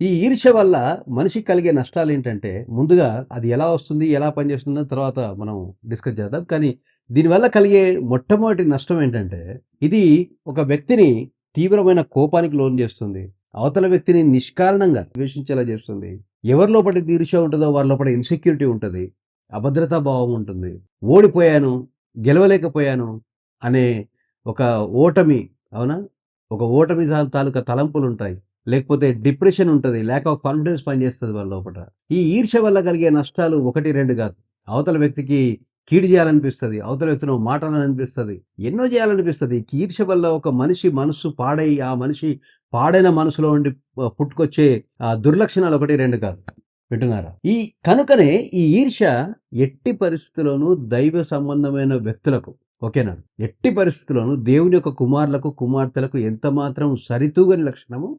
ఈ ఈర్ష వల్ల మనిషికి కలిగే నష్టాలు ఏంటంటే ముందుగా అది ఎలా వస్తుంది ఎలా పనిచేస్తుందో తర్వాత మనం డిస్కస్ చేద్దాం. కానీ దీనివల్ల కలిగే మొట్టమొదటి నష్టం ఏంటంటే ఇది ఒక వ్యక్తిని తీవ్రమైన కోపానికి లోన్ చేస్తుంది. అవతల వ్యక్తిని నిష్కారణంగా ద్వేషించేలా చేస్తుంది. ఎవరి లోపల ఈర్ష్య ఉంటుందో వారి లోపల ఇన్సెక్యూరిటీ ఉంటుంది. అభద్రతా భావం ఉంటుంది. ఓడిపోయాను గెలవలేకపోయాను అనే ఒక ఓటమి అవునా? ఒక ఓటమి తాలూకా తలంపులు ఉంటాయి లేకపోతే డిప్రెషన్ ఉంటుంది ల్యాక్ ఆఫ్ కాన్ఫిడెన్స్ పనిచేస్తుంది వాళ్ళ లోపల. ఈ ఈర్ష వల్ల కలిగే నష్టాలు ఒకటి రెండు కాదు. అవతల వ్యక్తికి కీడు చేయాలనిపిస్తుంది అవతల వ్యక్తిని ఓ అనిపిస్తుంది ఎన్నో చేయాలనిపిస్తుంది. ఈ ఈర్ష్య వల్ల ఒక మనిషి మనసు పాడై ఆ మనిషి పాడైన మనసులో ఉండి పుట్టుకొచ్చే ఆ దుర్లక్షణాలు ఒకటి రెండు కాదు. వింటున్నారా? ఈ కనుకనే ఈ ఈర్ష్య ఎట్టి పరిస్థితుల్లోనూ దైవ సంబంధమైన వ్యక్తులకు ఓకేనా? ఎట్టి పరిస్థితుల్లోనూ దేవుని యొక్క కుమారులకు కుమార్తెలకు ఎంత మాత్రం సరితూగని లక్షణము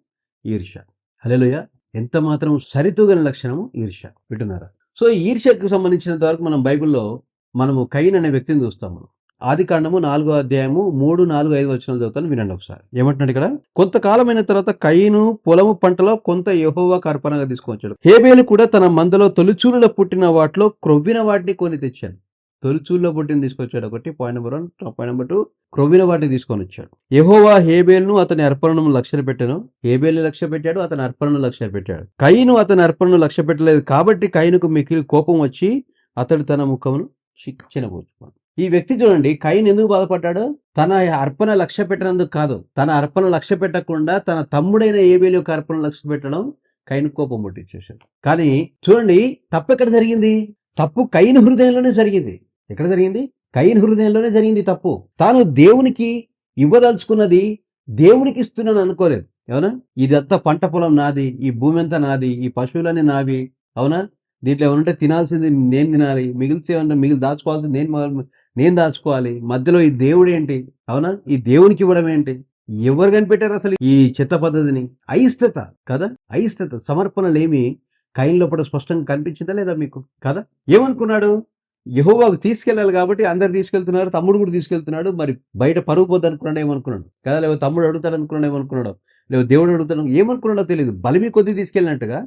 ఈర్ష్య. హలోయ ఎంత మాత్రం సరితూగని లక్షణము ఈర్ష్య. వింటున్నారా? సో ఈ ఈర్ష్యకు సంబంధించినంత వరకు మనం బైబిల్లో మనము కైన్ అనే వ్యక్తిని చూస్తాం మనం. ఆది కాండము నాలుగో అధ్యాయము మూడు నాలుగు ఐదు వచ్చిన చదువుతాను వినండి ఒకసారి. ఏమంటున్నాడు ఇక్కడ? కొంతకాలమైన తర్వాత కయ్యను పొలము పంటలో కొంత యెహోవాకు అర్పణగా తీసుకొచ్చాడు హేబేలు కూడా తన మందలో తొలిచూలులో పుట్టిన వాటిలో క్రొవ్విన వాటిని కొని తెచ్చాను తొలిచూల్లో పుట్టిన తీసుకొచ్చాడు ఒకటి point number one point number two క్రొవ్విన వాటిని తీసుకొని వచ్చాడు. యెహోవా హేబేల్ను అతని అర్పణను లక్ష్య పెట్టాను. హేబేల్ని లక్ష్య పెట్టాడు అతని అర్పణను లక్ష్య పెట్టాడు. కయ్యను అతని అర్పణను లక్ష్య పెట్టలేదు కాబట్టి కయ్యనుకు మిక్కిలి కోపం వచ్చి అతడు తన ముఖమును చిన్నబోచుకున్నాడు ఈ వ్యక్తి చూడండి కైన్ ఎందుకు బాధపడ్డాడు? తన అర్పణ లక్ష్య పెట్టినందుకు కాదు తన అర్పణ లక్ష్య పెట్టకుండా తన తమ్ముడైన ఏబేలు యొక్క అర్పణ లక్ష్య పెట్టడం కైన్ కోపం పుట్టించేశాడు కానీ చూడండి తప్పు ఎక్కడ జరిగింది? తప్పు కైన్ హృదయంలోనే జరిగింది. ఎక్కడ జరిగింది? కైన్ హృదయంలోనే జరిగింది తప్పు. తాను దేవునికి ఇవ్వదలుచుకున్నది దేవునికి ఇస్తున్నాను అనుకోలేదు. అవునా? ఇదంతా పంట పొలం నాది ఈ భూమి అంతా నాది ఈ పశువులన్నీ నావి. అవునా? దీంట్లో ఏమంటే తినాల్సింది నేను తినాలి. మిగిలితే ఏమన్నా మిగిలి దాచుకోవాల్సింది నేను నేను దాచుకోవాలి. మధ్యలో ఈ దేవుడు ఏంటి? అవునా? ఈ దేవునికి ఇవ్వడం ఏంటి? ఎవరు కనిపెట్టారు అసలు ఈ చెత్త పద్ధతిని? అయిష్టత కదా? అయిష్టత సమర్పణలేమి కైన్ లోపల స్పష్టంగా కనిపించిందా లేదా మీకు? కదా? ఏమనుకున్నాడు? యహోవాకు తీసుకెళ్ళాలి కాబట్టి అందరు తీసుకెళ్తున్నారు తమ్ముడు కూడా తీసుకెళ్తున్నాడు. మరి బయట పరుగు పోద్ది అనుకున్నాడు ఏమనుకున్నాడు? కదా లేకపోతే తమ్ముడు అడుగుతాడు అనుకున్నాడు ఏమనుకున్నాడు? లేకపోతే దేవుడు అడుగుతాడు ఏమనుకున్నాడో తెలియదు బలిమి కొద్ది తీసుకెళ్ళినట్టుగా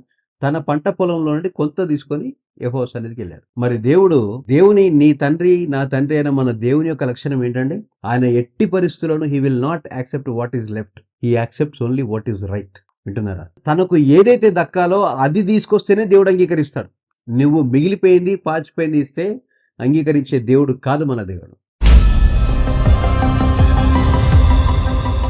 తన పంట పొలంలో నుండి కొంత తీసుకొని యహో సన్నిధికి వెళ్ళాడు. మరి దేవుడు దేవుని నీ తండ్రి నా తండ్రి అయిన మన దేవుని యొక్క లక్షణం ఏంటంటే ఆయన ఎట్టి పరిస్థితుల్లోనూ he will not accept what is left he accepts only what is right వింటున్నారా? తనకు ఏదైతే దక్కాలో అది తీసుకొస్తేనే దేవుడు అంగీకరిస్తాడు. నువ్వు మిగిలిపోయింది పాచిపోయింది ఇస్తే అంగీకరించే దేవుడు కాదు మన దేవుడు.